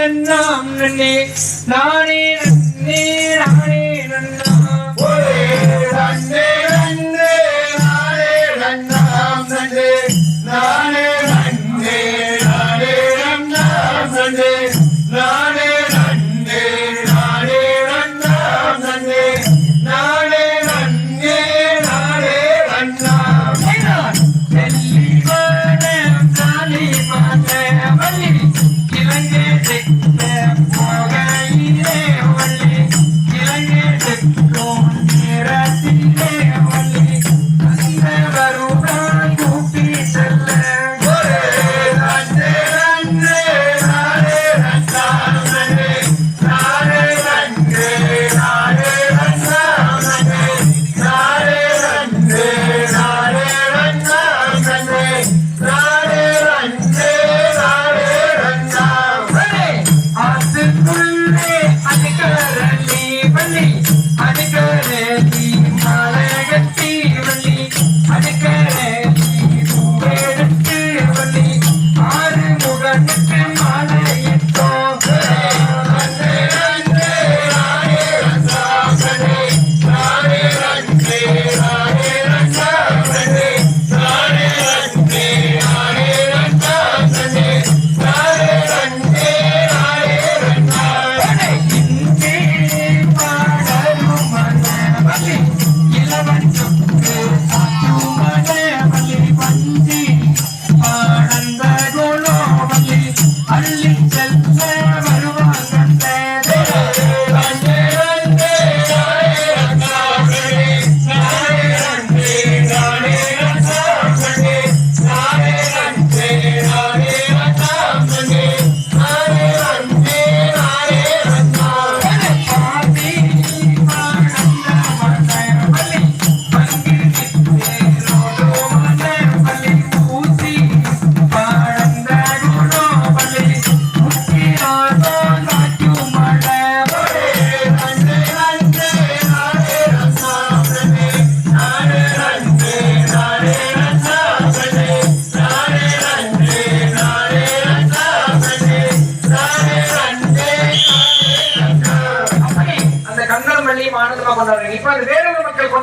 நன்னாம் நன்னே நானே நன்னே நானே நன்னா ஒரே நன்னே நன்னே நானே நன்னாம் நன்னே நானே நன்னே நானே நன்னாம் நன்னே நானே No me va a poner ni para el dedo